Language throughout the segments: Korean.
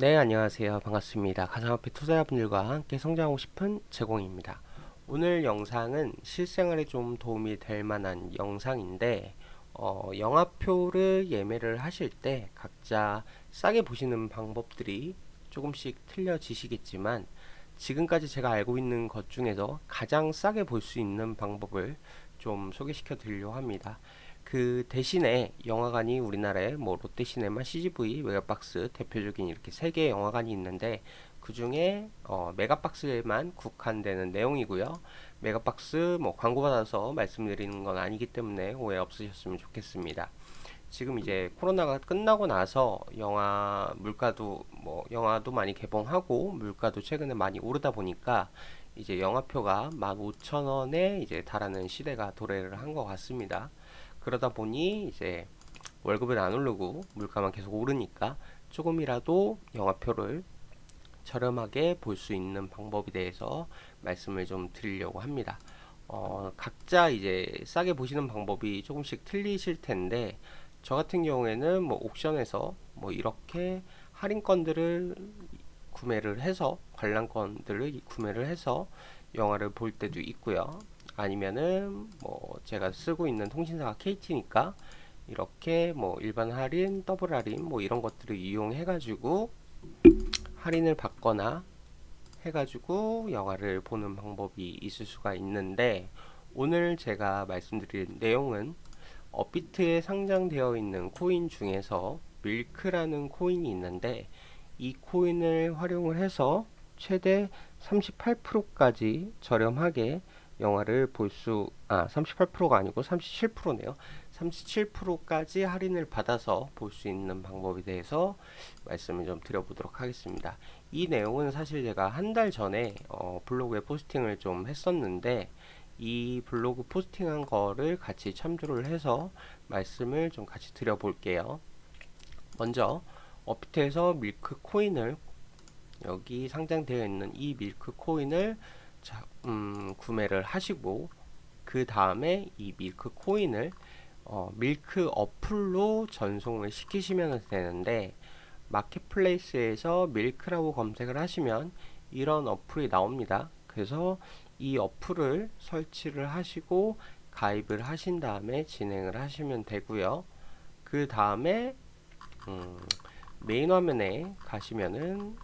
네, 안녕하세요. 반갑습니다. 가상화폐 투자자분들과 함께 성장하고 싶은 제공입니다. 오늘 영상은 실생활에 좀 도움이 될 만한 영상인데, 어, 영화표를 예매를 하실 때 각자 싸게 보시는 방법들이 조금씩 틀려지시겠지만, 지금까지 제가 알고 있는 것 중에서 가장 싸게 볼 수 있는 방법을 좀 소개시켜 드리려고 합니다. 그 대신에 영화관이 우리나라에 뭐 롯데시네마, CGV, 메가박스 대표적인 이렇게 세 개의 영화관이 있는데 그 중에 어, 메가박스에만 국한되는 내용이고요. 메가박스 뭐 광고 받아서 말씀드리는 건 아니기 때문에 오해 없으셨으면 좋겠습니다. 지금 이제 코로나가 끝나고 나서 영화 물가도 뭐 영화도 많이 개봉하고 물가도 최근에 많이 오르다 보니까 이제 영화표가 15,000원에 이제 달하는 시대가 도래를 한 것 같습니다. 그러다 보니 이제 월급을 안 오르고 물가만 계속 오르니까 조금이라도 영화표를 저렴하게 볼 수 있는 방법에 대해서 말씀을 좀 드리려고 합니다. 어, 각자 이제 싸게 보시는 방법이 조금씩 틀리실 텐데 저 같은 경우에는 뭐 옥션에서 뭐 이렇게 할인권들을 구매를 해서 관람권들을 구매를 해서 영화를 볼 때도 있고요. 아니면은 뭐 제가 쓰고 있는 통신사가 KT니까 이렇게 뭐 일반 할인, 더블 할인 뭐 이런 것들을 이용해 가지고 할인을 받거나 해 가지고 영화를 보는 방법이 있을 수가 있는데 오늘 제가 말씀드릴 내용은 업비트에 상장되어 있는 코인 중에서 밀크라는 코인이 있는데 이 코인을 활용을 해서 최대 38%까지 저렴하게 영화를 볼 수, 아, 38%가 아니고 37%네요. 37%까지 할인을 받아서 볼 수 있는 방법에 대해서 말씀을 좀 드려보도록 하겠습니다. 이 내용은 사실 제가 한 달 전에 어, 블로그에 포스팅을 좀 했었는데 이 블로그 포스팅한 거를 같이 참조를 해서 말씀을 좀 같이 드려볼게요. 먼저 업비트에서 밀크 코인을 여기 상장되어 있는 이 밀크 코인을 자, 음, 구매를 하시고 그 다음에 이 밀크 코인을 어, 밀크 어플로 전송을 시키시면 되는데 마켓플레이스에서 밀크라고 검색을 하시면 이런 어플이 나옵니다. 그래서 이 어플을 설치를 하시고 가입을 하신 다음에 진행을 하시면 되고요. 그 다음에 음, 메인 화면에 가시면은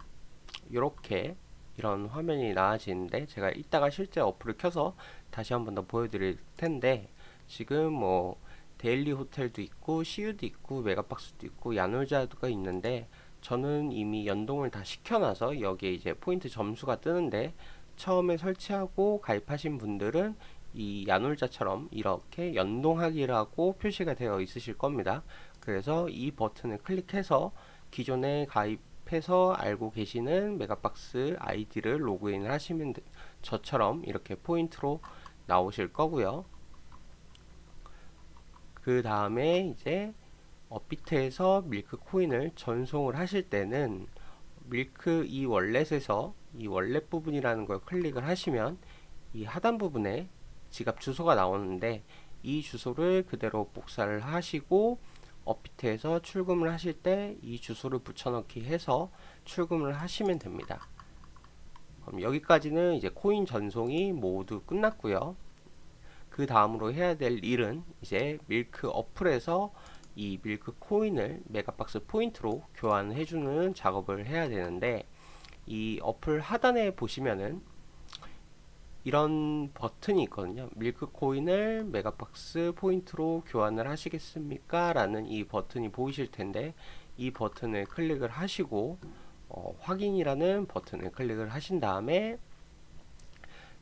이렇게 이런 화면이 나와지는데 제가 이따가 실제 어플을 켜서 다시 한번 더 보여드릴 텐데 지금 뭐 데일리 호텔도 있고 CU도 있고 메가박스도 있고 야놀자가 있는데 저는 이미 연동을 다 시켜놔서 여기에 이제 포인트 점수가 뜨는데 처음에 설치하고 가입하신 분들은 이 야놀자처럼 이렇게 연동하기라고 표시가 되어 있으실 겁니다. 그래서 이 버튼을 클릭해서 기존에 가입 해서 알고 계시는 메가박스 아이디를 로그인을 하시면 저처럼 이렇게 포인트로 나오실 거고요. 그 다음에 이제 업비트에서 밀크 코인을 전송을 하실 때는 밀크 이 월렛에서 이 월렛 부분이라는 걸 클릭을 하시면 이 하단 부분에 지갑 주소가 나오는데 이 주소를 그대로 복사를 하시고 업비트에서 출금을 하실 때 이 주소를 붙여넣기 해서 출금을 하시면 됩니다. 그럼 여기까지는 이제 코인 전송이 모두 끝났고요. 그 다음으로 해야 될 일은 이제 밀크 어플에서 이 밀크 코인을 메가박스 포인트로 교환해 주는 작업을 해야 되는데 이 어플 하단에 보시면은 이런 버튼이 있거든요. 밀크 코인을 메가박스 포인트로 교환을 하시겠습니까? 라는 이 버튼이 보이실 텐데 이 버튼을 클릭을 하시고 어, 확인이라는 버튼을 클릭을 하신 다음에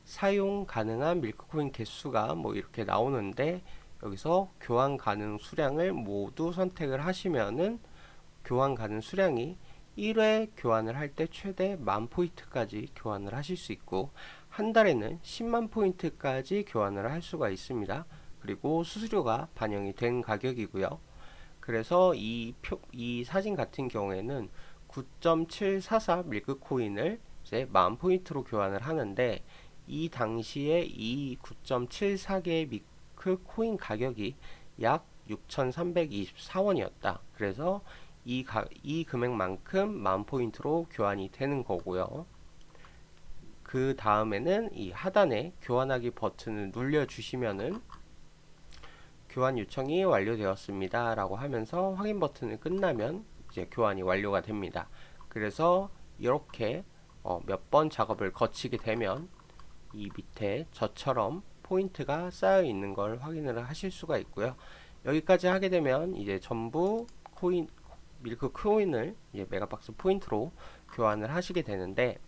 사용 가능한 밀크코인 개수가 뭐 이렇게 나오는데 여기서 교환 가능 수량을 모두 선택을 하시면은 교환 가능 수량이 1회 교환을 할 때 최대 만 포인트까지 교환을 하실 수 있고 한 달에는 10만 포인트까지 교환을 할 수가 있습니다. 그리고 수수료가 반영이 된 가격이고요. 그래서 이, 표, 이 사진 같은 경우에는 9.744 밀크 코인을 이제 만 포인트로 교환을 하는데 이 당시에 이 9.74개의 밀크 코인 가격이 약 6,324원이었다. 그래서 이, 가, 이 금액만큼 만 포인트로 교환이 되는 거고요. 그 다음에는 이 하단에 교환하기 버튼을 눌려 주시면은 교환 요청이 완료되었습니다 라고 하면서 확인 버튼을 끝나면 이제 교환이 완료가 됩니다. 그래서 이렇게 어, 몇 번 작업을 거치게 되면 이 밑에 저처럼 포인트가 쌓여 있는 걸 확인을 하실 수가 있고요. 여기까지 하게 되면 이제 전부 코인 밀크 코인을 이제 메가박스 포인트로 교환을 하시게 되는데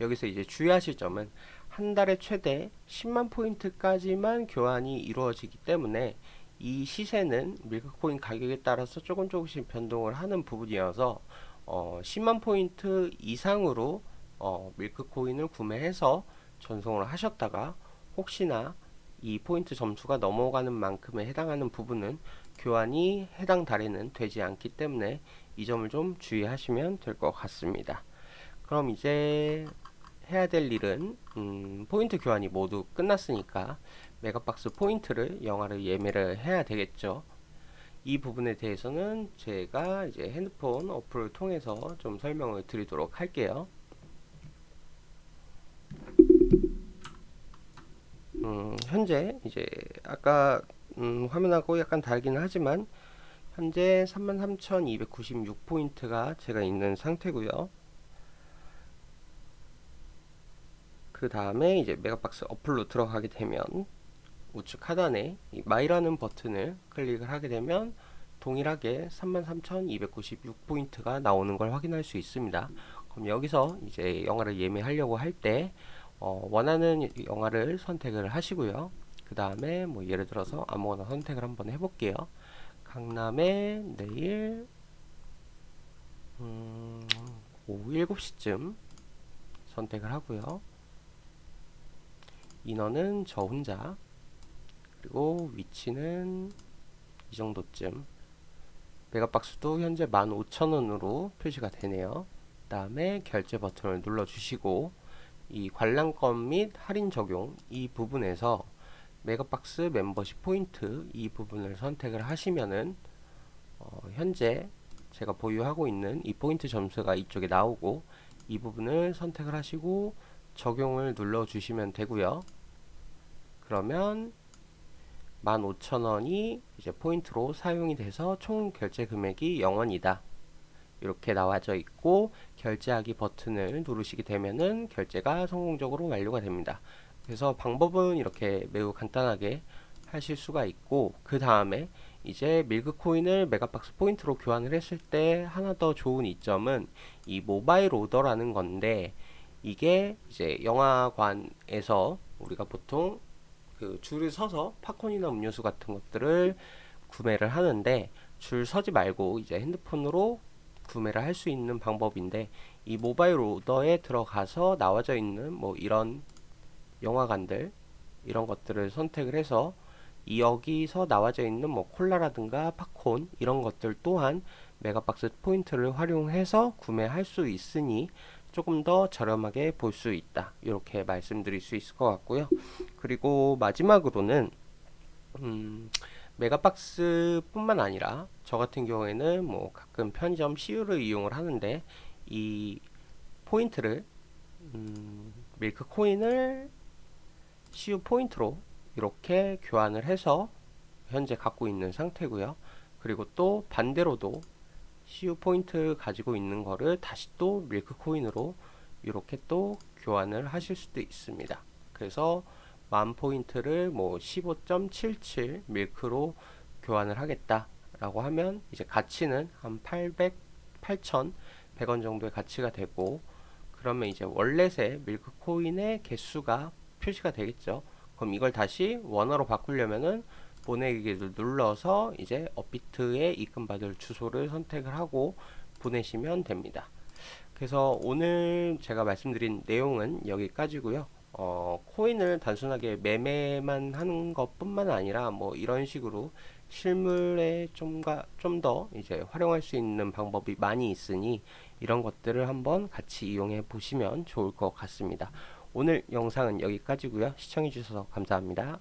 여기서 이제 주의하실 점은 한 달에 최대 10만 포인트까지만 교환이 이루어지기 때문에 이 시세는 밀크코인 가격에 따라서 조금 조금씩 변동을 하는 부분이어서 어, 10만 포인트 이상으로 어, 밀크코인을 구매해서 전송을 하셨다가 혹시나 이 포인트 점수가 넘어가는 만큼에 해당하는 부분은 교환이 해당 달에는 되지 않기 때문에 이 점을 좀 주의하시면 될 것 같습니다. 그럼 이제 해야 될 일은 음, 포인트 교환이 모두 끝났으니까 메가박스 포인트를 영화를 예매를 해야 되겠죠. 이 부분에 대해서는 제가 이제 핸드폰 어플을 통해서 좀 설명을 드리도록 할게요. 음, 현재 이제 아까 음, 화면하고 약간 다르기는 하지만 현재 33,296포인트가 제가 있는 상태고요. 그 다음에 이제 메가박스 어플로 들어가게 되면 우측 하단에 마이라는 버튼을 클릭을 하게 되면 동일하게 33,296포인트가 나오는 걸 확인할 수 있습니다. 그럼 여기서 이제 영화를 예매하려고 할때 어, 원하는 영화를 선택을 하시고요. 그 다음에 뭐 예를 들어서 아무거나 선택을 한번 해볼게요. 강남에 내일 음, 오후 7시쯤 선택을 하고요. 인원은 저 혼자 그리고 위치는 이 정도쯤 메가박스도 현재 15,000원으로 표시가 되네요. 그 다음에 결제 버튼을 눌러 주시고 이 관람권 및 할인 적용 이 부분에서 메가박스 멤버십 포인트 이 부분을 선택을 하시면은 어, 현재 제가 보유하고 있는 이 포인트 점수가 이쪽에 나오고 이 부분을 선택을 하시고 적용을 눌러 주시면 되고요 그러면 15,000원이 이제 포인트로 사용이 돼서 총 결제 금액이 0원이다. 이렇게 나와져 있고 결제하기 버튼을 누르시게 되면은 결제가 성공적으로 완료가 됩니다. 그래서 방법은 이렇게 매우 간단하게 하실 수가 있고 그 다음에 이제 밀크 코인을 메가박스 포인트로 교환을 했을 때 하나 더 좋은 이점은 이 모바일 오더라는 건데 이게 이제 영화관에서 우리가 보통 그 줄을 서서 팝콘이나 음료수 같은 것들을 구매를 하는데 줄 서지 말고 이제 핸드폰으로 구매를 할 수 있는 방법인데 이 모바일 오더에 들어가서 나와져 있는 뭐 이런 영화관들 이런 것들을 선택을 해서 이 여기서 나와져 있는 뭐 콜라라든가 팝콘 이런 것들 또한 메가박스 포인트를 활용해서 구매할 수 있으니 조금 더 저렴하게 볼 수 있다. 이렇게 말씀드릴 수 있을 것 같고요. 그리고 마지막으로는 음, 메가박스 뿐만 아니라 저 같은 경우에는 뭐 가끔 편의점 CU를 이용을 하는데 이 포인트를 음, 밀크 코인을 CU 포인트로 이렇게 교환을 해서 현재 갖고 있는 상태고요. 그리고 또 반대로도 CU 포인트 가지고 있는 거를 다시 또 밀크 코인으로 이렇게 또 교환을 하실 수도 있습니다. 그래서 만 포인트를 뭐 15.77 밀크로 교환을 하겠다 라고 하면 이제 가치는 한 800, 8,100원 정도의 가치가 되고 그러면 이제 월렛의 밀크 코인의 개수가 표시가 되겠죠. 그럼 이걸 다시 원화로 바꾸려면은 보내기를 눌러서 이제 업비트에 입금받을 주소를 선택을 하고 보내시면 됩니다. 그래서 오늘 제가 말씀드린 내용은 여기까지고요. 어, 코인을 단순하게 매매만 하는 것뿐만 아니라 뭐 이런 식으로 실물에 좀가 좀 더 이제 활용할 수 있는 방법이 많이 있으니 이런 것들을 한번 같이 이용해 보시면 좋을 것 같습니다. 오늘 영상은 여기까지고요. 시청해 주셔서 감사합니다.